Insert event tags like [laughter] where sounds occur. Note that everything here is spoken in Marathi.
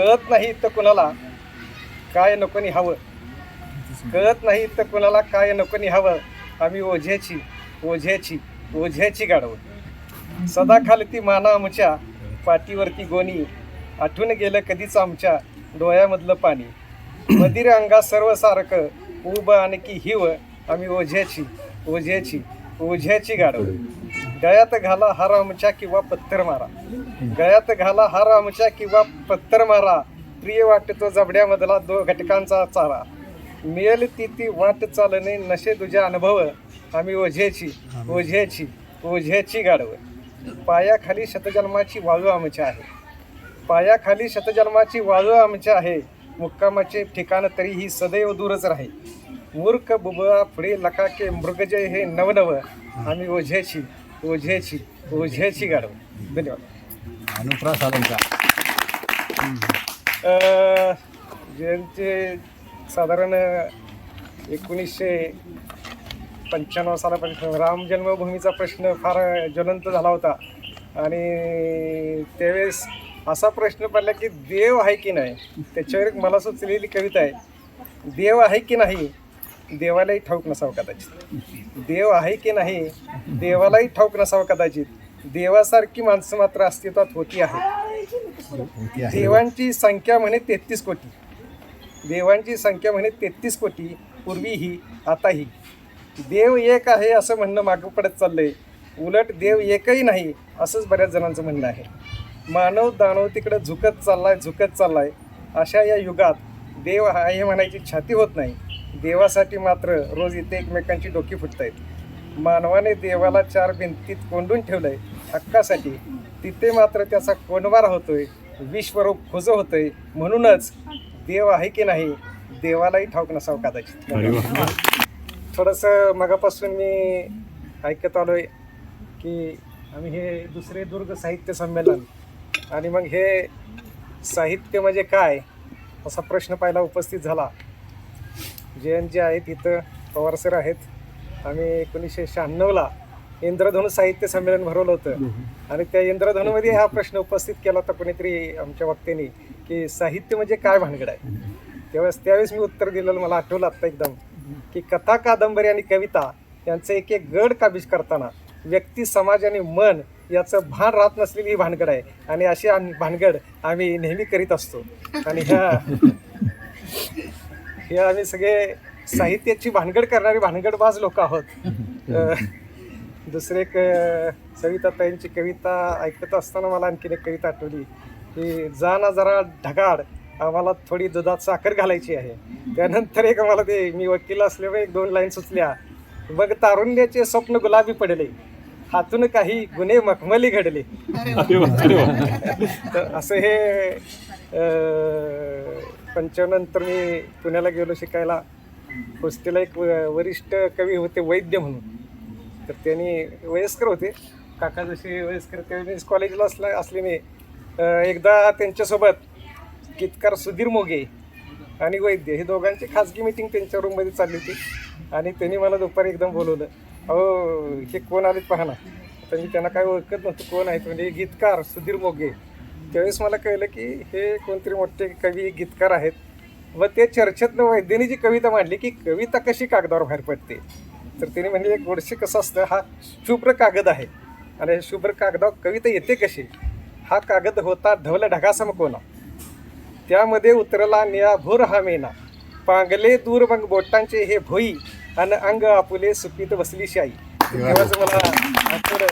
कळत नाही तर कुणाला काय नकोनी हवं. कळत नाही तर कुणाला काय नकोनी हवं. आम्ही ओझ्याची ओझ्याची ओझ्याची गाडव सदा खालती माना आमच्या पाठीवरती गोणी. आठून गेलं कधीच आमच्या डोळ्यामधलं पाणी. मदिर अंगा सर्वसारखं उब आणखी हिव. आम्ही ओझ्याची ओझ्याची ओझ्याची गाडव गळ्यात घाला हार आमच्या किंवा पत्तर मारा. गळ्यात घाला हार आमच्या किंवा पत्तर मारा. प्रिय वाटतो जबड्यामधला दो घटकांचा चारा. मिळेल ती ती वाट चालणे नशे तुझ्या अनुभव. आम्ही ओझ्याची ओझ्याची ओझ्याची गाडव पायाखाली शतजन्माची वाळू आमच्या आहे. पायाखाली शतजन्माची वाळू आमच्या आहे. मुक्कामाचे ठिकाण तरीही सदैव दूरच राहे. मूर्ख बुबळा पुढे लकाके मृगजय हे नवनव. आम्ही ओझ्याची. ओझ्याची ओझ्याची गाडव धन्यवाद. अनुप्रास आलंय अ, ज्यांचे साधारण एकोणीसशे पंच्याण्णव सालापासून राम जन्मभूमीचा प्रश्न फार ज्वलंत झाला होता. आणि त्यावेळेस असा प्रश्न पडला की देव आहे की नाही? त्याच्यावर एक मला सुचलेली कविता आहे. देव आहे की नाही? देवालाही ठाऊक नसावं कदाचित. देव आहे की नाही देवालाही ठाऊक नसावं कदाचित. देवासारखी माणसं मात्र अस्तित्वात होती आहे. देवांची संख्या म्हणे तेहतीस कोटी. देवांची संख्या म्हणे तेहतीस कोटी पूर्वीही आताही. देव एक आहे असं म्हणणं मागं पडत चाललंय. उलट देव एकही नाही असंच बऱ्याच जणांचं म्हणणं आहे. मानव दानव तिकडं झुकत चाललाय झुकत चाललाय. अशा या युगात देव आहे म्हणायची छाती होत नाही. देवासाठी मात्र रोज इथे एकमेकांची डोकी फुटत आहेत मानवाने देवाला चार भिंतीत कोंडून ठेवलंय. हक्कासाठी तिथे मात्र त्याचा कोंडवारा होतोय विश्वरूप खुजं होतोय. म्हणूनच देव आहे की नाही देवालाही ठाऊक नसावं कदाचित. थोडंसं मगापासून मी ऐकत आलोय की आम्ही हे दुसरे दुर्ग साहित्य संमेलन आणि मग हे साहित्य म्हणजे काय असा प्रश्न पहिला उपस्थित झाला. जयंत जे आहेत इथं पवार सर आहेत. आम्ही एकोणीसशे शहाण्णवला इंद्रधनु साहित्य संमेलन भरवलं होतं. आणि त्या इंद्रधनुमध्ये हा प्रश्न उपस्थित केला होता कोणीतरी आमच्या वक्त्यांनी की साहित्य म्हणजे काय भानगड आहे? त्यावेळेस त्यावेळेस मी उत्तर दिलेलं मला आठवलं आत्ता एकदम की कथा कादंबरी आणि कविता यांचं एक एक गड काबीज करताना व्यक्ती समाज आणि मन याचं भान राहत नसलेली ही भानगड आहे. आणि अशी भानगड आम्ही नेहमी करीत असतो. आणि ह्या [laughs] हे आम्ही सगळे साहित्याची भानगड करणारी भानगडबाज लोक आहोत. [laughs] दुसरे एक सविताताईंची कविता ऐकत असताना मला आणखीन एक कविता आठवली. की जा ना जरा ढगाड आम्हाला थोडी दुधात साखर घालायची आहे. त्यानंतर एक मला ते मी वकील असल्यामुळे एक दोन लाईन सुचल्या. मग तारुण्याचे स्वप्न गुलाबी पडले. हातून काही गुन्हे मखमली घडले. असं हे पंच्यानंतर मी पुण्याला गेलो शिकायला. होस्टेला एक व- वरिष्ठ कवी होते वैद्य म्हणून. तर त्यांनी वयस्कर होते. काका जसे वयस्कर त्यावेळी कॉलेजला असला असल्याने एकदा त्यांच्यासोबत गीतकार सुधीर मोगे आणि वैद्य हे दोघांची खाजगी मिटिंग त्यांच्या रूममध्ये चालली होती. आणि त्यांनी मला दुपारी एकदम बोलवलं. अहो हे कोण आलेत पहा ना. तर मी त्यांना काय ओळखत नव्हतं कोण आहेत. म्हणजे गीतकार सुधीर मोगे. त्यावेळेस मला कळलं की हे कोणतरी मोठे कवी गीतकार आहेत. व ते चर्चेतनं वैद्यने जी कविता मांडली की कविता कशी कागदावर बाहेर पडते. तर त्याने म्हणले एक गोडसे कसं असतं? हा शुभ्र कागद आहे. आणि हे शुभ्र कागदावर कविता येते कशी? हा कागद होता धवल ढगासम कोणा. त्यामध्ये उतरला निळाभोर हा मेना. पांगले दूर मग बोटांचे हे भोई. अन अंग आपुले सुपीत बसली शाई. तेव्हाच मला आठवलं